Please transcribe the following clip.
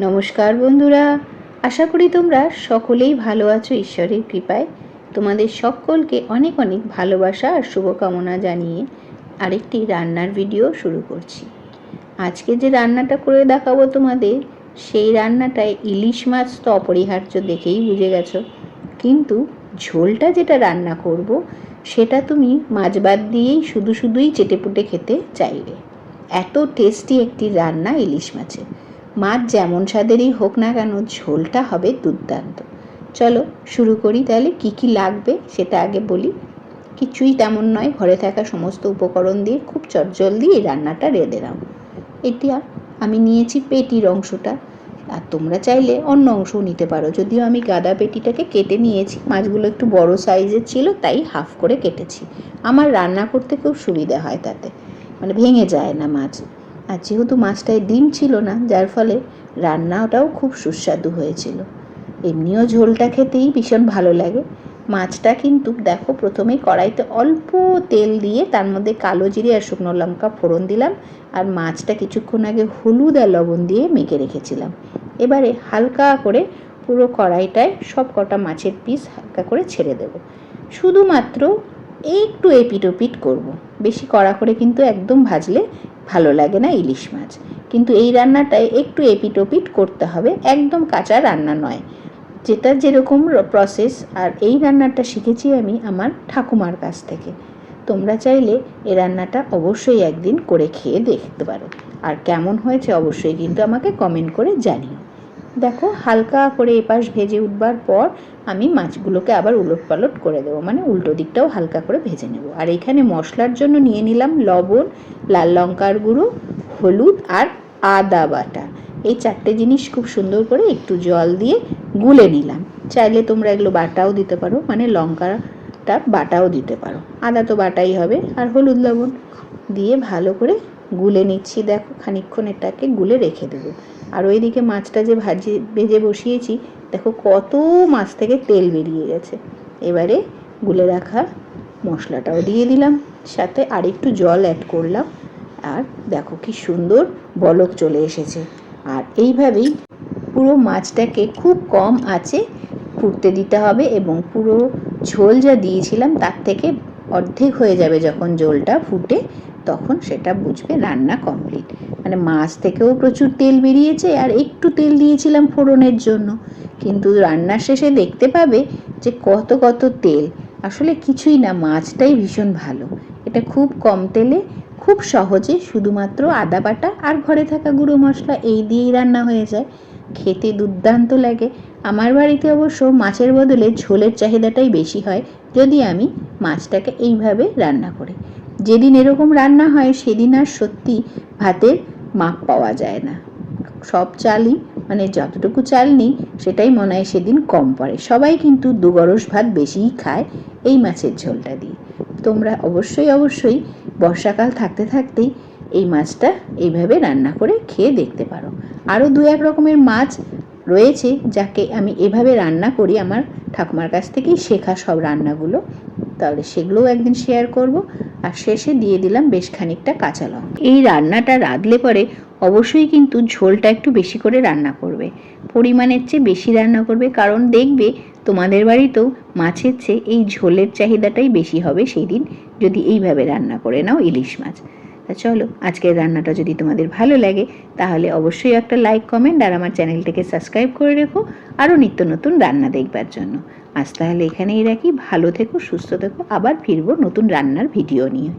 নমস্কার বন্ধুরা। আশা করি তোমরা সকলেই ভালো আছো ঈশ্বরের কৃপায়। তোমাদের সকলকে অনেক অনেক ভালোবাসা আর শুভকামনা জানিয়ে আরেকটি রান্নার ভিডিও শুরু করছি। আজকে যে রান্নাটা করে দেখাবো তোমাদের, সেই রান্নাটায় ইলিশ মাছ তো অপরিহার্য দেখেই বুঝে গেছো। কিন্তু ঝোলটা যেটা রান্না করব, সেটা তুমি মাছ বাদ দিয়েই শুধু শুধুই চেটেপুটে খেতে চাইবে। এত টেস্টি একটি রান্না ইলিশ মাছের। মাছ যেমন স্বাদেরই হোক না কেন, ঝোলটা হবে দুর্দান্ত। চলো, শুরু করি তাহলে, কি কি লাগবে সেটা আগে বলি। কিছুই তেমন নয়, ঘরে থাকা সমস্ত উপকরণ দিয়ে খুব চটজলদি এই রান্নাটা রেঁধে নাও। এটা আমি নিয়েছি পেটির অংশটা। আর তোমরা চাইলে অন্য অংশও নিতে পারো। যদিও আমি গাদা পেটিটাকে কেটে নিয়েছি, মাছগুলো একটু বড় সাইজের ছিল, তাই হাফ করে কেটেছি। আমার রান্না করতে খুব সুবিধা হয় তাতে। মানে ভেঙে যায় না মাছ। আর যেহেতু মাছটায় ডিম ছিল না, যার ফলে রান্নাটাও খুব সুস্বাদু হয়েছিল। এমনিও ঝোলটা খেতেই ভীষণ ভালো লাগে। মাছটা কিন্তু দেখো, প্রথমে কড়াইতে অল্প তেল দিয়ে তার মধ্যে কালো জিরে আর শুকনো লঙ্কা ফোড়ন দিলাম আর মাছটা কিছুক্ষণ আগে হলুদ আর লবণ দিয়ে মেখে রেখেছিলাম। এবারে হালকা করে পুরো কড়াইটায় সব কটা মাছের পিস হালকা করে ছেড়ে দেব। শুধুমাত্র একটু এপিট ওপিট করব। বেশি কড়া করে কিন্তু একদম ভাজলে ভালো লাগে না ইলিশ মাছ। কিন্তু এই রান্নাটায় একটু এপিটোপিট করতে হবে, একদম কাঁচা রান্না নয়। যেটা যেরকম প্রসেস আর এই রান্নাটা শিখেছি আমি আমার ঠাকুমার কাছ থেকে। তোমরা চাইলে এ রান্নাটা অবশ্যই একদিন করে খেয়ে দেখতে পারো। আর কেমন হয়েছে অবশ্যই কিন্তু আমাকে কমেন্ট করে জানিও। দেখো, হালকা করে এপাশ ভেজে উঠবার পর আমি মাছগুলোকে আবার উলট পালট করে দেবো। মানে উল্টো দিকটাও হালকা করে ভেজে নেব। আর এখানে মশলার জন্য নিয়ে নিলাম লবণ, লাল লঙ্কার গুঁড়ো, হলুদ আর আদা বাটা। এই চারটে জিনিস খুব সুন্দর করে একটু জল দিয়ে গুলে নিলাম। চাইলে তোমরা এগুলো বাটাও দিতে পারো মানে লঙ্কাটা বাটাও দিতে পারো। আদা তো বাটাই হবে। আর হলুদ লবণ দিয়ে ভালো করে গুলে নিচ্ছি, দেখো খানিক্ষণ এটাকে গুলে রেখে দেবো। আর ওইদিকে মাছটা যে ভাজি, ভেজে বসিয়েছি, দেখো কত মাছ থেকে তেল বেরিয়ে গেছে। এবারে গুলে রাখা মশলাটাও দিয়ে দিলাম, সাথে আর একটু জল অ্যাড করলাম, আর দেখো কি সুন্দর বলক চলে এসেছে। আর এইভাবেই পুরো মাছটাকে খুব কম আছে ফুটতে দিতে হবে এবং পুরো ঝোল যা দিয়েছিলাম, তার থেকে অর্ধেক হয়ে যাবে যখন ঝোলটা ফুটে তখন সেটা বুঝবে রান্না কমপ্লিট মানে মাছ থেকেও প্রচুর তেল বেরিয়েছে আর একটু তেল দিয়েছিলাম ফোড়নের জন্য। কিন্তু রান্নার শেষে দেখতে পাবে যে কত কত তেল। আসলে কিছুই না, মাছটাই ভীষণ ভালো। এটা খুব কম তেলে, খুব সহজে শুধুমাত্র আদা বাটা আর ঘরে থাকা গুঁড়ো মশলা এই দিয়েই রান্না হয়ে যায়। খেতে দুর্দান্ত লাগে। আমার বাড়িতে অবশ্য মাছের বদলে ঝোলের চাহিদাটাই বেশি হয়, যদি আমি মাছটাকে এইভাবে রান্না করি। যেদিন এরকম রান্না হয়, সেদিন আর সত্যি ভাতের মাপ পাওয়া যায় না। সব চালই মানে যতটুকু চাল নিই, সেটাই মনে হয় সেদিন কম পড়ে। সবাই কিন্তু দুগরস ভাত বেশিই খায়, এই মাছের ঝোলটা দিয়ে। তোমরা অবশ্যই অবশ্যই বর্ষাকাল থাকতে থাকতেই এই মাছটা এইভাবে রান্না করে খেয়ে দেখতে পারো। আরও দু এক রকমের মাছ রয়েছে, যাকে আমি এভাবে রান্না করি, আমার ঠাকুমার কাছ থেকেই শেখা সব রান্নাগুলো। তাহলে সেগুলোও একদিন শেয়ার করব। আর শেষে দিয়ে দিলাম বেশ খানিকটা কাঁচা লঙ্কা। এই রান্নাটা রাঁধলে পরে অবশ্যই কিন্তু ঝোলটা একটু বেশি করে রান্না করবে, পরিমাণের চেয়ে বেশি রান্না করবে, কারণ দেখবে তোমাদের বাড়িতেও মাছের চেয়ে এই ঝোলের চাহিদাটাই বেশি হবে সেই দিন যদি এইভাবে রান্না করে নাও ইলিশ মাছ। তা চলো, আজকের রান্নাটা যদি তোমাদের ভালো লাগে, তাহলে অবশ্যই একটা লাইক কমেন্ট আর আমার চ্যানেলটাকে সাবস্ক্রাইব করে রেখো, আরও নিত্য নতুন রান্না দেখবার জন্য। আজ তাহলে এখানেই রাখি, ভালো থেকো, সুস্থ থেকো, আবার ফিরবো নতুন রান্নার ভিডিও নিয়ে।